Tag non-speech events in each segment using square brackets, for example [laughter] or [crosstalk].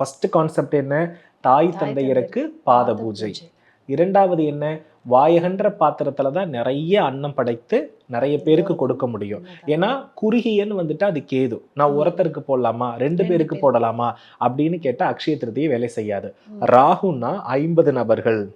First concept என்ன? தாய் தந்தையருக்கு பாத பூஜை இரண்டாவது என்ன? வாயகன்ற பாத்திரத்துல தான் நிறைய அன்னம் படைத்து நிறைய பேருக்கு கொடுக்க முடியும். ஏன்னா குறுகியன்னு வந்துட்டு அது கேது. நான். ஒருத்தருக்கு போடலாமா? ரெண்டு பேருக்கு பேர். போடலாமா? அப்படின்னு கேட்டா அக்ஷய திருதியை வேலை செய்யாது. ராகுனா ஐம்பது நபர்கள்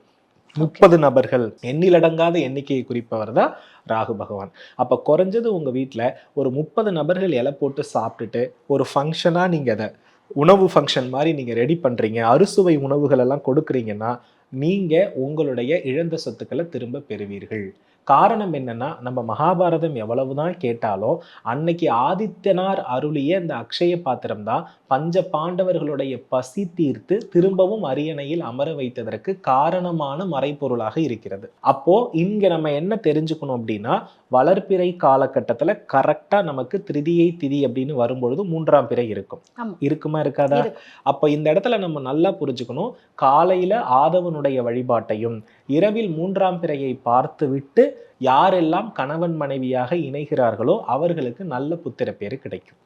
முப்பது நபர்கள் எண்ணிலடங்காத எண்ணிக்கையை குறிப்பவர் தான் ராகு பகவான். அப்போ குறைஞ்சது உங்கள் வீட்டில் ஒரு முப்பது நபர்கள் இலை போட்டு சாப்பிட்டுட்டு ஒரு ஃபங்க்ஷனாக நீங்கள் அதை உணவு ஃபங்க்ஷன் மாதிரி நீங்கள் ரெடி பண்ணுறீங்க அறுசுவை உணவுகள் எல்லாம் கொடுக்குறீங்கன்னா நீங்கள் உங்களுடைய இழந்த சொத்துக்களை திரும்ப பெறுவீர்கள் காரணம் என்னன்னா நம்ம மகாபாரதம் எவ்வளவுதான் கேட்டாலும் அன்னைக்கு ஆதித்யனார் அருளிய இந்த அக்ஷய பாத்திரம் தான் பஞ்ச பாண்டவர்களுடைய பசி தீர்த்து திரும்பவும் அரியணையில் அமர வைத்ததற்கு காரணமான மறைப்பொருளாக இருக்கிறது அப்போ இங்க நம்ம என்ன தெரிஞ்சுக்கணும் அப்படின்னா வளர்ப்பிறை காலகட்டத்துல கரெக்டா நமக்கு திருதியை திதி அப்படின்னு வரும்பொழுது மூன்றாம் பிறை இருக்கும். இருக்குமா இருக்காதா இருக்கு. அப்ப இந்த இடத்துல நம்ம நல்லா புரிஞ்சுக்கணும் காலையில ஆதவனுடைய வழிபாட்டையும் இரவில் மூன்றாம் பிறையை பார்த்து விட்டு யாரெல்லாம் கணவன் மனைவியாக இணைகிறார்களோ அவர்களுக்கு நல்ல புத்திர பேர் கிடைக்கும்.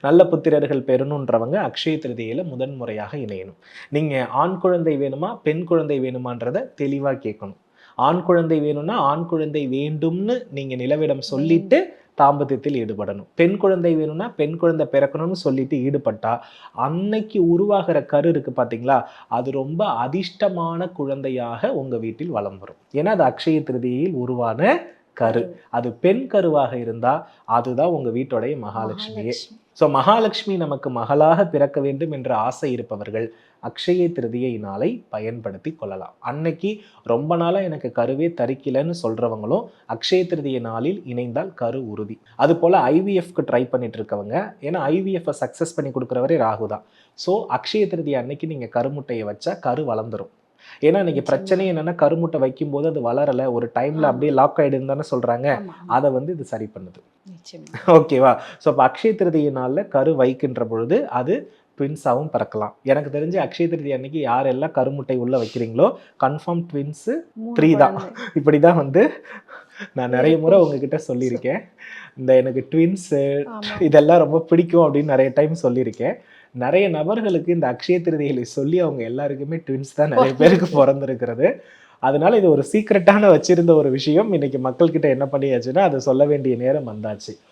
நல்ல புத்திரர்கள் பெறணுன்றவங்க அக்ஷய திருதியில முதன்முறையாக இணையணும். நீங்க ஆண் குழந்தை வேணுமா பெண் குழந்தை வேணுமான்றத தெளிவா கேட்கணும். ஆண் குழந்தை வேணும்னா ஆண் குழந்தை வேண்டும்னு நீங்க நிலவிடம் சொல்லிட்டு தாம்பத்தியத்தில் ஈடுபடணும். பெண் குழந்தை வேணும்னா பெண் குழந்தை பிறக்கணும்னு சொல்லிட்டு ஈடுபட்டா அன்னைக்கு உருவாகிற கரு இருக்கு பார்த்தீங்களா அது ரொம்ப அதிர்ஷ்டமான குழந்தையாக உங்க வீட்டில் வலம் வரும். ஏன்னா அது அக்ஷய திருதியில் உருவான கரு. அது பெண் கருவாக இருந்தா அதுதான் உங்க வீட்டோடைய மகாலட்சுமியே. ஸோ மகாலட்சுமி நமக்கு மகளாக பிறக்க வேண்டும் என்ற ஆசை இருப்பவர்கள் அக்ஷய திருதியை நாளை பயன்படுத்தி கொள்ளலாம். அன்னைக்கு ரொம்ப நாளாக எனக்கு கருவே தரிக்கலைன்னு சொல்றவங்களும் அக்ஷய திருதியை நாளில் இணைந்தால் கரு உறுதி. அது போல் ஐவிஎஃப்க்கு ட்ரை பண்ணிட்டு இருக்கவங்க ஏன்னா ஐவிஎஃப்பை சக்ஸஸ் பண்ணி கொடுக்குறவரே ராகு தான் ஸோ அக்ஷய திருதி அன்னைக்கு நீங்கள் கருமுட்டையை வச்சா கரு வளர்ந்துரும். ஏன்னா இன்னைக்கு பிரச்சனை என்னன்னா கருமுட்டை வைக்கும்போது அது வளரல ஒரு டைம்ல. அப்படியே லாக் ஆயிடுன்னு தானே சொல்றாங்க. அதை வந்து இது சரி பண்ணுது. ஓகேவா ஸோ இப்போ அக்ஷய திருதியை நாளில் கரு வைக்கின்ற பொழுது அது ட்வின்ஸாகவும் பிறக்கலாம். எனக்கு தெரிஞ்சு அக்ஷய திருதி அன்னைக்கு யாரெல்லாம் கருமுட்டை உள்ள வைக்கிறீங்களோ கன்ஃபார்ம் ட்வின்ஸு Three தான். [laughs] இப்படி தான் வந்து நான் நிறைய முறை உங்ககிட்ட சொல்லியிருக்கேன். இந்த எனக்கு ட்வின்ஸு. இதெல்லாம் ரொம்ப பிடிக்கும் அப்படின்னு நிறைய டைம் சொல்லியிருக்கேன். நிறைய நபர்களுக்கு இந்த அக்ஷய திருதிகளை சொல்லி அவங்க எல்லாருக்குமே ட்வின்ஸ் தான் நிறைய பேருக்கு பிறந்திருக்கிறது. அதனால இது ஒரு சீக்ரெட்டான வச்சிருந்த ஒரு விஷயம். இன்னைக்கு மக்கள்கிட்ட என்ன பண்ணியாச்சுன்னா அதை சொல்ல வேண்டிய நேரம் வந்தாச்சு.